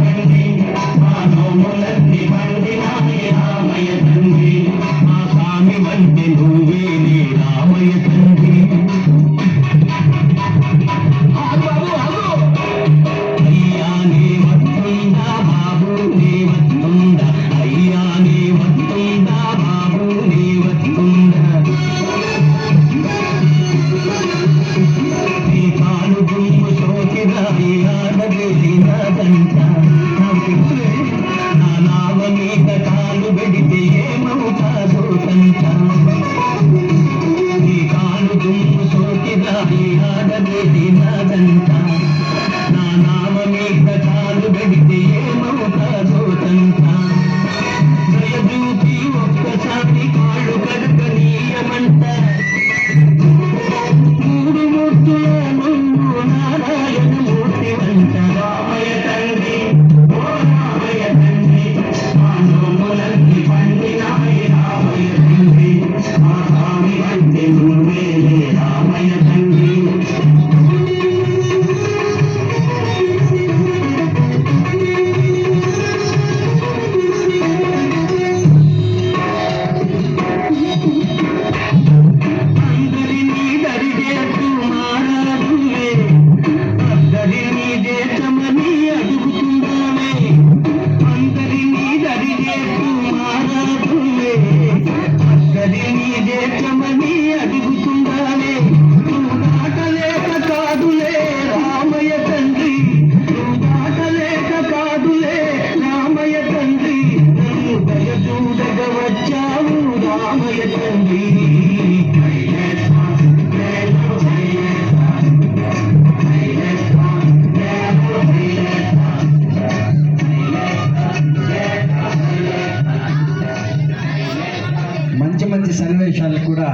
தங்கி மானோ முல்லி பண்ண హరిహర గిరినాథంతా ஏற்றமணி మంచి సన్నివేశాలకు కూడా